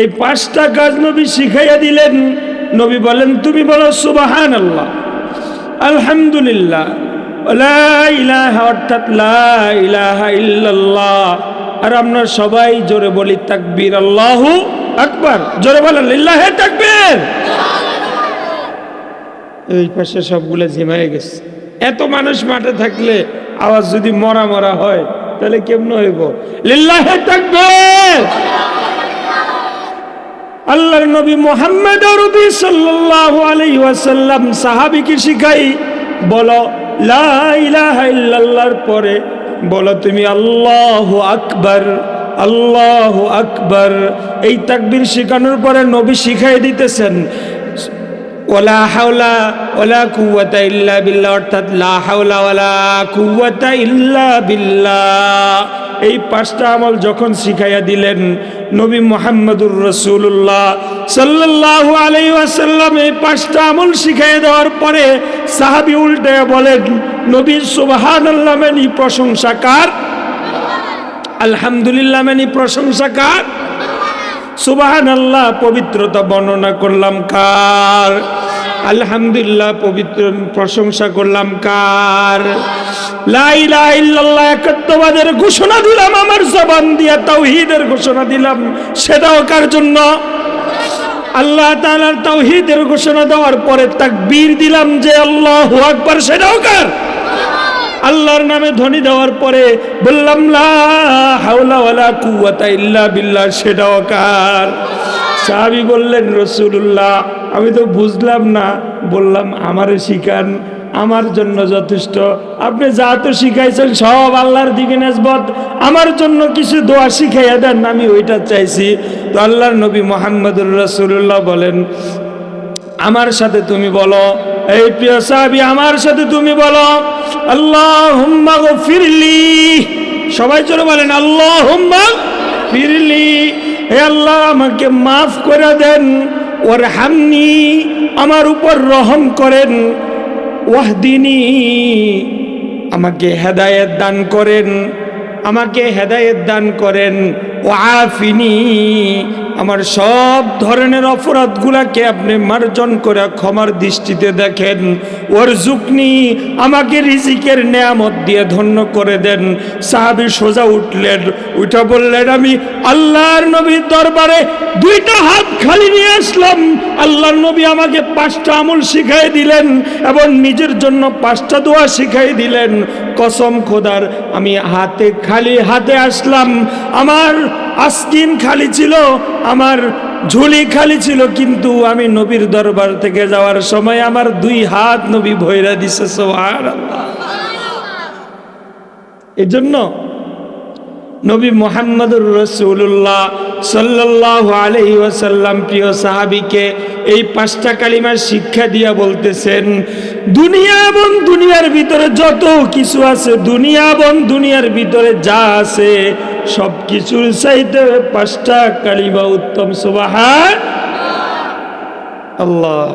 এই পাঁচটা কাজ নবী শিখাইয়া দিলেন। নবী বলেন, তুমি বলো সুবাহান আল্লাহ আলহামদুলিল্লাহ অর্থাৎ আর আমরা সবাই জোরে বলি তাকবীর আল্লাহু আকবার। জোরে বলেন, লিল্লাহে তাকবীর। এই পাশে সবগুলো ঝিমায় গেছে। এত মানুষ মাঠে থাকলে আওয়াজ যদি মরা মরা হয়, তাহলে কেমন হইব? লিল্লাহে তাকবীর। আল্লাহর নবী মোহাম্মদ রবি সাল্লাল্লাহু আলাই ওয়াসাল্লাম সাহাবীকে শিখাই? বলো, লা ইলাহা ইল্লাল্লাহর পরে বলো তুমি আল্লাহ আকবর আল্লাহ আকবর। এই তাকবীর শেখানোর পরে নবী শিখাই দিতেছেন। ওলা ওলা কুওয়াতা ইল্লা অর্থাৎ লা হাওলা ওয়ালা কুওয়াতা ইল্লা বিল্লাহ। এই পাঁচটা আমল যখন শিখাইয়া দিলেন, নবী মোহাম্মদুর রসুল্লাহ সাল্লাল্লাহু আলাইহি ওয়াসাল্লাম এই পাঁচটা আমল শিখাইয়া দেওয়ার পরে সাহাবী উল্টে বলেন, নবী, সুবহানাল্লাহ, মানি প্রশংসা কার? আলহামদুলিল্লাহ, মানি প্রশংসা কার? সুবাহান আল্লাহ পবিত্রতা বর্ণনা করলাম কার? আলহামদুলিল্লাহ, পবিত্র প্রশংসা করলাম কার? একাত্মবাদের ঘোষণা দিলাম, আমার জবান দিয়া তাওহীদের ঘোষণা দিলাম। সেটাও কার জন্য? আল্লাহ তাআলার তাওহীদের ঘোষণা দেওয়ার পরে তাকবীর দিলাম যে আল্লাহু আকবার সেটাও কার? আল্লাহর নামে ধ্বনি দেওয়ার পরে বললাম কুওয়াতা ইল্লা বিল্লাহ সেটাও কার? সাহাবী বললেন রসুল্লাহ আমি তো বুঝলাম না, বললাম, আমারে শিখান, আমার জন্য যথেষ্ট। আপনি যা তো শিখাইছেন সব আল্লাহর দিকে নেসবত। আমার জন্য কিছু দোয়া শিখাইয়া দেন, আমি ওইটা চাইছি। তো আল্লাহর নবী মোহাম্মদুর রসুল্লাহ বলেন, আমার সাথে তুমি বলো, এই প্রিয় সাহাবি, আমার সাথে তুমি বলো আল্লাহ ফিরলি সবাই চলে বলেন আল্লাহ ফিরলি হে আল্লাহ, আমাকে মাফ করে দেন। ওর হামনি আমার উপর রহম করেন। ওয়াহদিনী, আমাকে হেদায়েত দান করেন। আমাকে হেদায়েত দান করেন। ও আফিনি আমার সব ধরনের অপরাধগুলাকে আপনি মার্জন করে ক্ষমার দৃষ্টিতে দেখেন। ওর জুকনি আমাকে রিজিকের নেয়ামত দিয়ে ধন্য করে দেন। সাহাবি সোজা উঠলেন, উঠা বললেন, আমি আল্লাহর নবীর দরবারে দুইটা হাত খালি নিয়ে আসলাম। আল্লাহর নবী আমাকে পাঁচটা আমল শিখাই দিলেন এবং নিজের জন্য পাঁচটা দোয়া শিখাই দিলেন। কসম খোদার, আমি হাতে খালি হাতে আসলাম। আমার আস্কিন খালি ছিল, আমার ঝুলি খালি ছিল, কিন্তু আমি নবীর দরবার থেকে যাওয়ার সময় আমার দুই হাত নবী ভৈরা দিছে সোহার এজন্য জন্য নবী মোহাম্মদুর রসুল্লাহ সাল্লাহ আলহি ওয়াসাল্লাম প্রিয় সাহাবিকে এই পাঁচটা কালিমার শিক্ষা দিয়া বলতেছেন, দুনিয়া এবং দুনিয়ার ভিতরে যত কিছু আছে, দুনিয়া এবং দুনিয়ার ভিতরে যা আছে সব কিছুর চাইতে পাঁচটা কালিমা উত্তম। সুবাহান আল্লাহ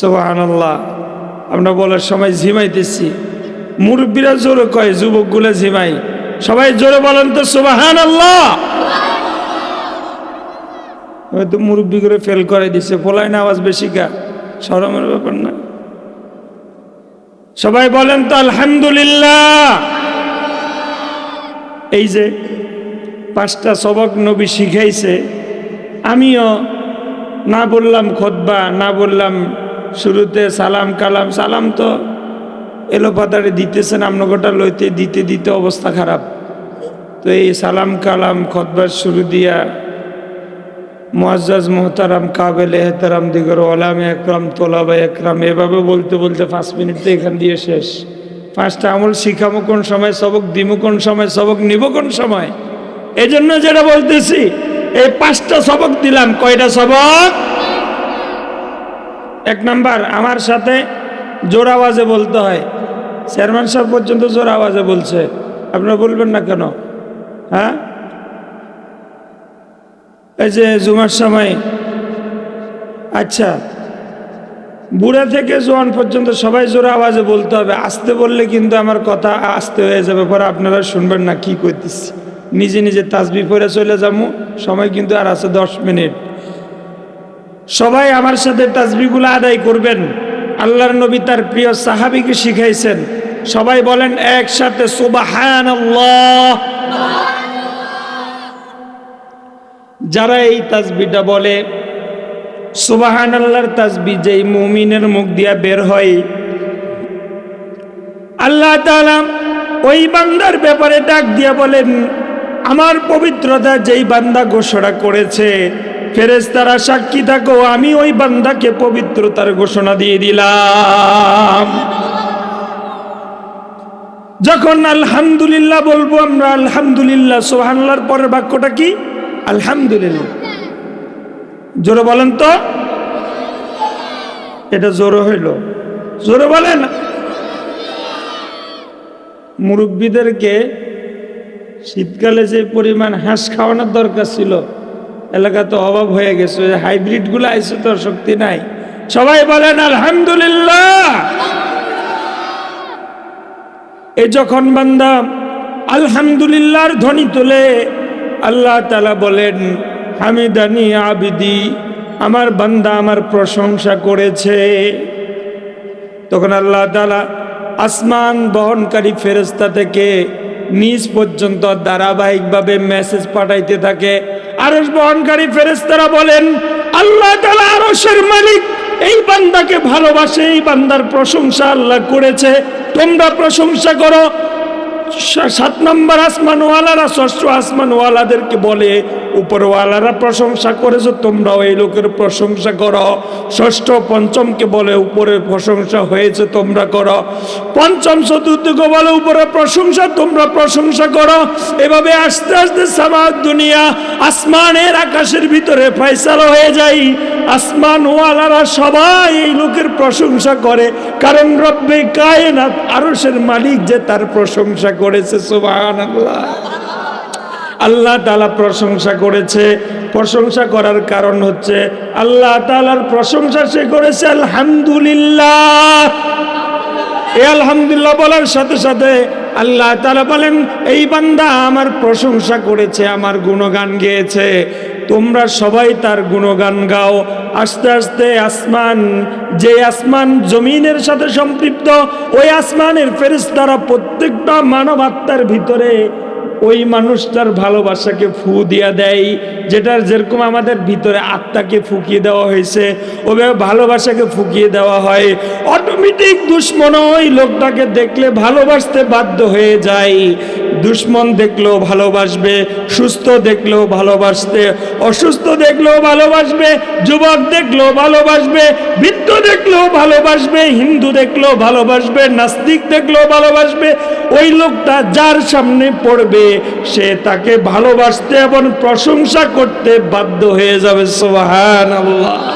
সুবাহান আল্লাহ আমরা বলার সময় ঝিমাইতেছি। মুরব্বীরা জোরে কয়, যুবকগুলো ঝিমাই সবাই জোরে বলেন তো সুবাহান আল্লাহ হয়তো মুরব্বী করে ফেল করে দিছে ফোলাই না আওয়াজ বেশি কা সরমের ব্যাপার না। সবাই বলেন তো, আলহামদুলিল্লাহ। এই যে পাঁচটা সবক নবী শিখাইছে, আমিও না বললাম খোদবা, না বললাম শুরুতে সালাম কালাম সালাম তো এলো পাতারে দিতেছেন আমনগোটা লইতে দিতে দিতে অবস্থা খারাপ। তো এই সালাম কালাম খতবার শুরু দিয়া মুআজ্জাজ মোহতারাম, কাবেল, এহতারাম, দিগর, ওলাম একরাম তোলাবা একরাম, এভাবে বলতে বলতে পাঁচ মিনিট তো এখান দিয়ে শেষ। পাঁচটা আমল শিখামো কোন সময়, সবক দিমু কোন সময়, সবক নিব কোন সময়? এই জন্য যেটা বলতেছি, এই পাঁচটা সবক দিলাম। কয়টা সবক? এক নাম্বার, আমার সাথে জোর আওয়াজে বলতে হয়। চেয়ারম্যান সাহেব পর্যন্ত জোর আওয়াজে বলছে। আপনারা বলবেন না কেন? হ্যাঁ? এই যে জুমার সময় আচ্ছা বুড়া থেকে জোয়ান পর্যন্ত সবাই জোরে আওয়াজে বলতে হবে। আসতে বললে কিন্তু আমার কথা আসতে হয়ে যাবে, পরে আপনারা শুনবেন না কি করতেছি নিজে নিজে তাজবি পরে চলে যাব, সময় কিন্তু আর আছে দশ মিনিট। সবাই আমার সাথে তাজবিগুলো আদায় করবেন। আল্লাহর নবী তার প্রিয় সাহাবিকে শিখাইছেন। সবাই বলেন একসাথে সুবাহান যারা এই তাসবিটা বলে সুবাহান আল্লাহর তাসবি যেই মুমিনের মুখ দিয়া বের হয়, আল্লাহ ওই বান্দার ব্যাপারে ডাক দিয়া বলেন, আমার পবিত্রতা যেই বান্দা ঘোষণা করেছে ফেরেশতারা সাক্ষী থাকো, আমি ওই বান্দাকে পবিত্রতার ঘোষণা দিয়ে দিলাম। যখন আলহামদুলিল্লাহ বলব আমরা, আলহামদুলিল্লাহ সোহানলার পরের বাক্যটা কি? আলহামদুলিল্লাহ। জোরে বলেন তো। এটা জোরে হইল। জোরে বলেন। মুরব্বীদেরকে শীতকালে যে পরিমাণ হাঁস খাওয়ানোর দরকার ছিল এলাকাতে অভাব হয়ে গেছে হাইব্রিডগুলো আইসে তো শক্তি নাই। সবাই বলেন, আলহামদুলিল্লাহ। এই যখন বান্দা আলহামদুলিল্লাহর ধ্বনি তোলে, আল্লাহ তালা বলেন, হামিদানি আবিদি, আমার বান্দা আমার প্রশংসা করেছে। তখন আল্লাহ তালা আসমান বহনকারী ফেরেস্তা থেকে নিজ পর্যন্ত ধারাবাহিকভাবে মেসেজ পাঠাইতে থাকে। আরস বহনকারী ফেরেস্তারা বলেন, আল্লাহ তালা আরসের মালিক, এই বান্দাকে ভালোবাসে, এই বান্দার প্রশংসা আল্লাহ করেছে। তোমরা প্রশংসা করো। সাত নম্বর আসমানওয়ালারা, ষষ্ঠ আসমানওয়ালাদেরকে বলে উপরওয়ালারা প্রশংসা করেছ, তোমরাও এই লোকের প্রশংসা করো। ষষ্ঠ, পঞ্চমকে বলে উপরে প্রশংসা হয়েছে, তোমরা করো। পঞ্চম, চতুর্থকে বলে উপরে প্রশংসা, তোমরা প্রশংসা করো। এভাবে আস্তে আস্তে সামাদ দুনিয়া আসমানের আকাশের ভিতরে ফয়সালা হয়ে যায়। আসমানওয়ালারা সবাই এই লোকের প্রশংসা করে, কারণ রব্বে কায়নাত আরশের মালিক যে তার প্রশংসা করেছে, সুবহানাল্লাহ। আল্লাহ তালা প্রশংসা করেছে। প্রশংসা করার কারণ হচ্ছে আল্লাহ তাআলার প্রশংসা সে করেছে, আলহামদুলিল্লাহ। এ আলহামদুলিল্লাহ বলার সাথে সাথে আল্লাহ তালা বলেন, এই বান্দা আমার প্রশংসা করেছে, আমার গুণগান গেয়েছে। তোমরা সবাই তার গুণগান গাও। আস্তে আস্তে আসমান, যে আসমান জমিনের সাথে সম্পৃক্ত, ওই আসমানের ফেরেশতারা প্রত্যেকটা মানব আত্মার ভিতরে ওই মানুষটার ভালোবাসাকে ফু দিয়া দেয়, যেটার যেরকম আমাদের ভিতরে আত্মাকে ফুকিয়ে দেওয়া হয়েছে, ওভাবে ভালোবাসাকে ফুকিয়ে দেওয়া হয়। অটোমেটিক দুশ্মন ওই লোকটাকে দেখলে ভালোবাসতে বাধ্য হয়ে যায়। দুশ্মন দেখলেও ভালোবাসবে, সুস্থ দেখলেও ভালোবাসতে, অসুস্থ দেখলেও ভালোবাসবে, যুবক দেখলেও ভালোবাসবে, বৃদ্ধ দেখলেও ভালোবাসবে, হিন্দু দেখলেও ভালোবাসবে, নাস্তিক দেখলেও ভালোবাসবে, ওই লোকটা যার সামনে পড়বে, সে তাকে ভালোবাসতে এবং প্রশংসা করতে বাধ্য হয়ে যাবে সোহান আল্লাহ